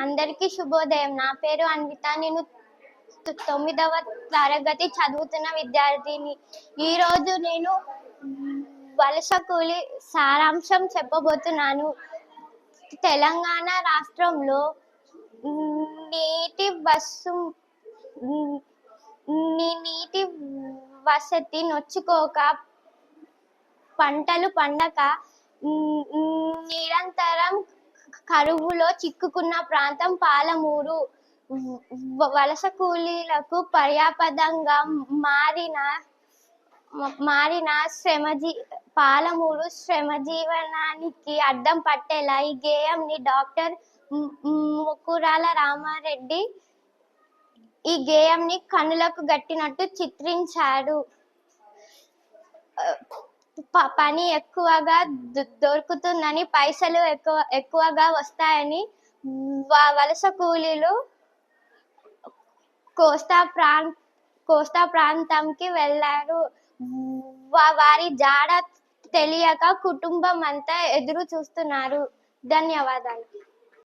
అందరికీ శుభోదయం. నా పేరు అన్విత. నేను తొమ్మిదవ తరగతి చదువుతున్న విద్యార్థిని. ఈరోజు నేను వలస కూలి సారాంశం చెప్పబోతున్నాను. తెలంగాణ రాష్ట్రంలో నీటి బస్సు నీ- నీటి వసతి నొచ్చుకోక పంటలు పండక నిరంతర నిరంతరం కరువులో చిక్కుకున్న ప్రాంతం పాలమూరు. వలస కూలీలకు పర్యాపదంగా మారిన మారిన శ్రమజీ పాలమూరు శ్రమజీవనానికి అడ్డం పట్టేలా ఈ గేయంని డాక్టర్ ముకురాల రామారెడ్డి ఈ గేయంని కనులకు గట్టినట్టు చిత్రించాడు పని ఎక్కువగా దొ- దొరుకుతుందని పైసలు ఎక్కువ ఎక్కువగా వస్తాయని వలస కూలీలు కోస్తా ప్రాంత కోస్తా ప్రాంతంకి వెళ్ళారు. వారి జాడ తెలియక కుటుంబం అంతా ఎదురు చూస్తున్నారు. ధన్యవాదాలు.